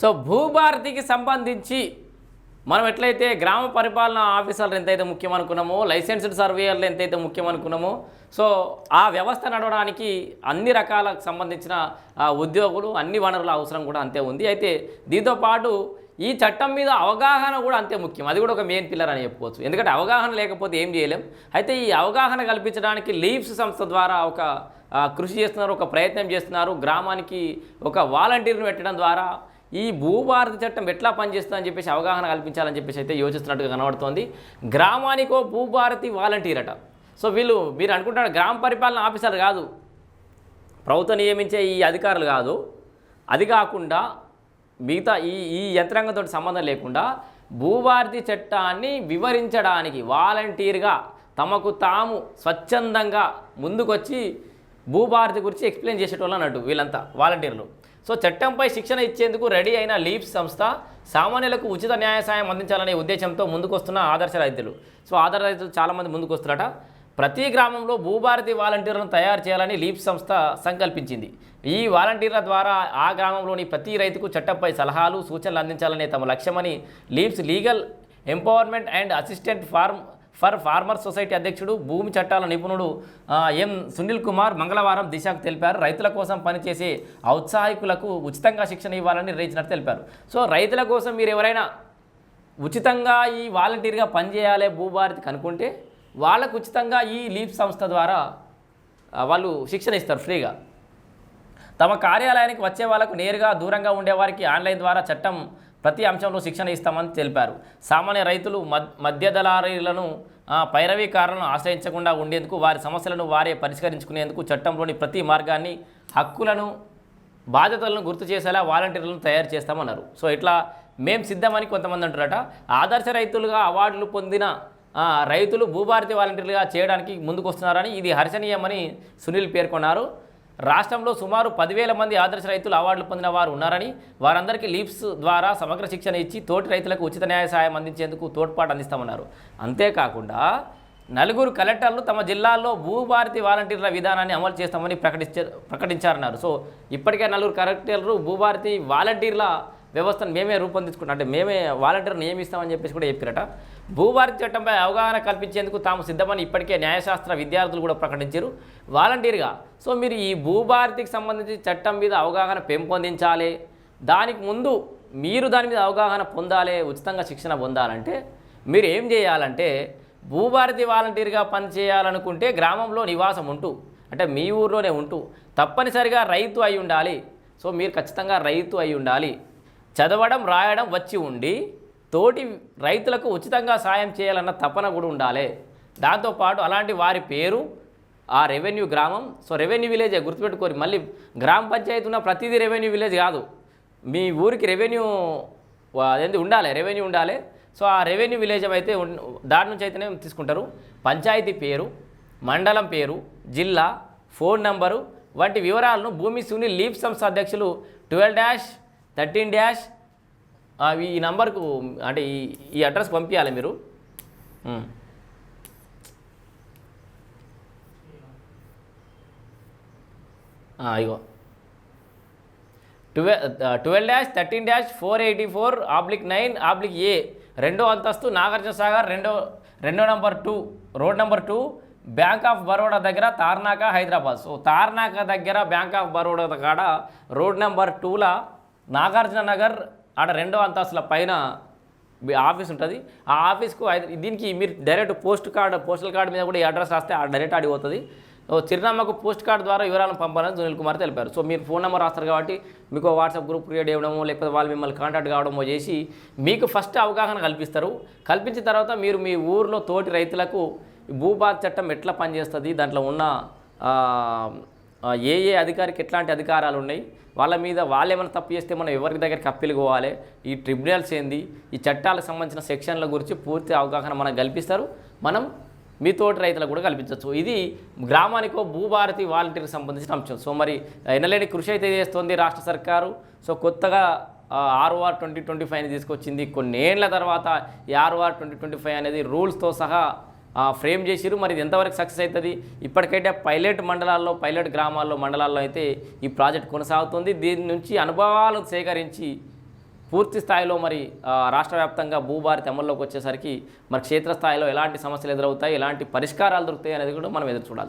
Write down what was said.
So భూభారతికి సంబంధించి మనం ఎట్లయితే గ్రామ పరిపాలన ఆఫీసర్లు ఎంతైతే ముఖ్యం అనుకున్నామో లైసెన్స్డ్ సర్వేయర్లు ఎంతైతే ముఖ్యం అనుకున్నామో సో ఆ వ్యవస్థ నడవడానికి అన్ని రకాలకు సంబంధించిన ఉద్యోగులు అన్ని వనరుల అవసరం కూడా అంతే ఉంది. అయితే దీంతో పాటు ఈ చట్టం మీద అవగాహన కూడా అంతే ముఖ్యం. అది కూడా ఒక మెయిన్ పిల్లర్ అని చెప్పుకోవచ్చు. ఎందుకంటే అవగాహన లేకపోతే ఏం చేయలేం. అయితే ఈ అవగాహన కల్పించడానికి లీవ్స్ సంస్థ ద్వారా ఒక కృషి చేస్తున్నారు ఒక ప్రయత్నం చేస్తున్నారు. గ్రామానికి ఒక వాలంటీర్ను పెట్టడం ద్వారా ఈ భూభారతి చట్టం ఎట్లా పనిచేస్తుందని చెప్పేసి అవగాహన కల్పించాలని చెప్పేసి అయితే యోచిస్తున్నట్టుగా కనబడుతోంది. గ్రామానికో భూభారతి వాలంటీర్ అట. సో వీళ్ళు మీరు అనుకుంటారు గ్రామ పరిపాలన ఆఫీసర్ కాదు. ప్రభుత్వం నియమించే ఈ అధికారులు కాదు. అది కాకుండా మిగతా ఈ ఈ యంత్రాంగంతో సంబంధం లేకుండా భూభారతి చట్టాన్ని వివరించడానికి వాలంటీర్గా తమకు తాము స్వచ్ఛందంగా ముందుకొచ్చి భూభారతి గురించి ఎక్స్ప్లెయిన్ చేసేటోళ్ళు అన్నట్టు వీళ్ళంతా వాలంటీర్లు. సో చట్టంపై శిక్షణ ఇచ్చేందుకు రెడీ అయిన లీప్స్ సంస్థ సామాన్యులకు ఉచిత న్యాయ సాయం అందించాలనే ఉద్దేశంతో ముందుకొస్తున్న ఆదర్శ రైతులు. సో ఆదర్శ రైతులు చాలామంది ముందుకు ప్రతి గ్రామంలో భూభారతి వాలంటీర్లను తయారు చేయాలని లీప్ సంస్థ సంకల్పించింది. ఈ వాలంటీర్ల ద్వారా ఆ గ్రామంలోని ప్రతి రైతుకు చట్టంపై సలహాలు సూచనలు అందించాలనే తమ లక్ష్యమని LEAPS legal empowerment and assistant farm for farmer society అధ్యక్షుడు భూమి చట్టాల నిపుణుడు ఎం. సునీల్ కుమార్ మంగళవారం దిశకు తెలిపారు. రైతుల కోసం పనిచేసే ఔత్సాహికులకు ఉచితంగా శిక్షణ ఇవ్వాలని నిర్ణయించినట్టు తెలిపారు. సో రైతుల కోసం మీరు ఎవరైనా ఉచితంగా ఈ వాలంటీర్గా పనిచేయాలి భూభారతి కనుక్కుంటే వాళ్ళకు ఉచితంగా ఈ లీప్ సంస్థ ద్వారా వాళ్ళు శిక్షణ ఇస్తారు ఫ్రీగా. తమ కార్యాలయానికి వచ్చే వాళ్ళకు నేరుగా దూరంగా ఉండేవారికి ఆన్లైన్ ద్వారా చట్టం ప్రతి అంశంలో శిక్షణ ఇస్తామని తెలిపారు. సామాన్య రైతులు మద్ మధ్య దళారీలను పైరవీకారులను ఆశ్రయించకుండా ఉండేందుకు వారి సమస్యలను వారే పరిష్కరించుకునేందుకు చట్టంలోని ప్రతి మార్గాన్ని హక్కులను బాధ్యతలను గుర్తు చేసేలా వాలంటీర్లను తయారు చేస్తామన్నారు. సో ఇట్లా మేం సిద్ధమని కొంతమంది అంటారట ఆదర్శ రైతులుగా అవార్డులు పొందిన రైతులు భూభారతి వాలంటీర్లుగా చేయడానికి ముందుకు వస్తున్నారని ఇది హర్షణీయమని సునీల్ పేర్కొన్నారు. రాష్ట్రంలో సుమారు పదివేల మంది ఆదర్శ రైతులు అవార్డులు పొందిన వారు ఉన్నారని వారందరికీ లీప్స్ ద్వారా సమగ్ర శిక్షణ ఇచ్చి తోటి రైతులకు ఉచిత న్యాయ సాయం అందించేందుకు తోడ్పాటు అందిస్తామన్నారు. అంతేకాకుండా నలుగురు కలెక్టర్లు తమ జిల్లాల్లో భూభారతి వాలంటీర్ల విధానాన్ని అమలు చేస్తామని ప్రకటించారు ప్రకటించారన్నారు. సో ఇప్పటికే నలుగురు కలెక్టర్లు భూభారతి వాలంటీర్ల వ్యవస్థను మేమే రూపొందించుకుంటాం అంటే మేమే వాలంటీర్ నియమిస్తామని చెప్పేసి కూడా చెప్పారట. భూభారతి చట్టంపై అవగాహన కల్పించేందుకు తాము సిద్ధమని ఇప్పటికే న్యాయశాస్త్ర విద్యార్థులు కూడా ప్రకటించారు. వాలంటీర్గా. సో మీరు ఈ భూభారతికి సంబంధించి చట్టం మీద అవగాహన పెంపొందించాలి. దానికి ముందు మీరు దాని మీద అవగాహన పొందాలి ఉచితంగా శిక్షణ పొందాలంటే మీరు ఏం చేయాలంటే భూభారతి వాలంటీర్గా పనిచేయాలనుకుంటే గ్రామంలో నివాసం ఉంటూ అంటే మీ ఊర్లోనే ఉంటూ తప్పనిసరిగా రైతు అయి ఉండాలి. సో మీరు ఖచ్చితంగా రైతు అయి ఉండాలి. చదవడం రాయడం వచ్చి ఉండి తోటి రైతులకు ఉచితంగా సాయం చేయాలన్న తపన కూడా ఉండాలి. దాంతోపాటు అలాంటి వారి పేరు ఆ రెవెన్యూ గ్రామం. సో రెవెన్యూ విలేజే గుర్తుపెట్టుకోరు మళ్ళీ గ్రామ పంచాయతీ ఉన్న ప్రతిదీ రెవెన్యూ విలేజ్ కాదు. మీ ఊరికి రెవెన్యూ అదేంది అదేంటి ఉండాలి రెవెన్యూ ఉండాలి. సో ఆ రెవెన్యూ విలేజ్ అయితే దాని నుంచి అయితేనే తీసుకుంటారు. పంచాయతీ పేరు మండలం పేరు జిల్లా ఫోన్ నంబరు వంటి వివరాలను భూమి సుని లీప్ సంస్థ అధ్యక్షులు ట్వెల్వ్ డాష్ థర్టీన్ డ్యాష్ ఈ నంబర్కు అంటే ఈ ఈ అడ్రస్ పంపించాలి మీరు. ఇగో. Twelve twelve dash thirteen dash four eighty four oblique nine oblique A రెండో అంతస్తు నాగార్జున సాగర్ రెండో రెండో number two road number two bank of Baroda దగ్గర తార్నాక హైదరాబాద్. సో తార్నాక దగ్గర బ్యాంక్ ఆఫ్ బరోడా కాడ రోడ్ నెంబర్ టూలో నాగార్జున నగర్ ఆడ రెండో అంతస్తుల పైన ఆఫీస్ ఉంటుంది. ఆ ఆఫీస్కు దీనికి మీరు direct post card postal card మీద కూడా ఈ అడ్రస్ రాస్తే ఆ డైరెక్ట్ ఆడిపోతుంది చిరునామాకు పోస్ట్ కార్డ్ ద్వారా వివరాలను పంపాలని సునీల్ కుమార్ తెలిపారు. సో మీరు ఫోన్ నెంబర్ రాస్తారు కాబట్టి మీకు వాట్సాప్ గ్రూప్ క్రియేట్ చేయడమో లేకపోతే వాళ్ళు మిమ్మల్ని కాంటాక్ట్ కావడమో చేసి మీకు ఫస్ట్ అవగాహన కల్పిస్తారు. కల్పించిన తర్వాత మీరు మీ ఊర్లో తోటి రైతులకు ఈ చట్టం ఎట్లా పనిచేస్తుంది దాంట్లో ఉన్న ఏ ఏ అధికారికి ఎట్లాంటి అధికారాలు ఉన్నాయి వాళ్ళ మీద వాళ్ళు ఏమైనా తప్పు చేస్తే మనం ఎవరి దగ్గరికి అప్పీలు పోవాలి ఈ ట్రిబ్యునల్స్ ఏంది ఈ చట్టాలకు సంబంధించిన సెక్షన్ల గురించి పూర్తి అవగాహన మనకు కల్పిస్తారు మనం మీ తోటి రైతులకు కూడా కల్పించవచ్చు. ఇది గ్రామానికో భూభారతి వాలంటీర్కి సంబంధించిన అంశం. సో మరి ఎనలేని కృషి అయితే చేస్తోంది రాష్ట్ర సర్కారు. సో కొత్తగా ఆర్ఓఆర్ ట్వంటీ ట్వంటీ ఫైవ్ని తీసుకొచ్చింది కొన్నేళ్ళ తర్వాత ఈ ఆర్ఓఆర్ ట్వంటీ ట్వంటీ ఫైవ్ అనేది రూల్స్తో సహా ఫ్రేమ్ చేసిరు మరి ఇది ఎంతవరకు సక్సెస్ అవుతుంది ఇప్పటికైతే పైలట్ మండలాల్లో పైలట్ గ్రామాల్లో మండలాల్లో అయితే ఈ ప్రాజెక్ట్ కొనసాగుతుంది. దీని నుంచి అనుభవాలు సేకరించి పూర్తి స్థాయిలో మరి రాష్ట్ర వ్యాప్తంగా భూభారతి అమల్లోకి వచ్చేసరికి మరి క్షేత్రస్థాయిలో ఎలాంటి సమస్యలు ఎదురవుతాయి? ఎలాంటి పరిష్కారాలు దొరుకుతాయి అనేది కూడా మనం ఎదురు చూడాలి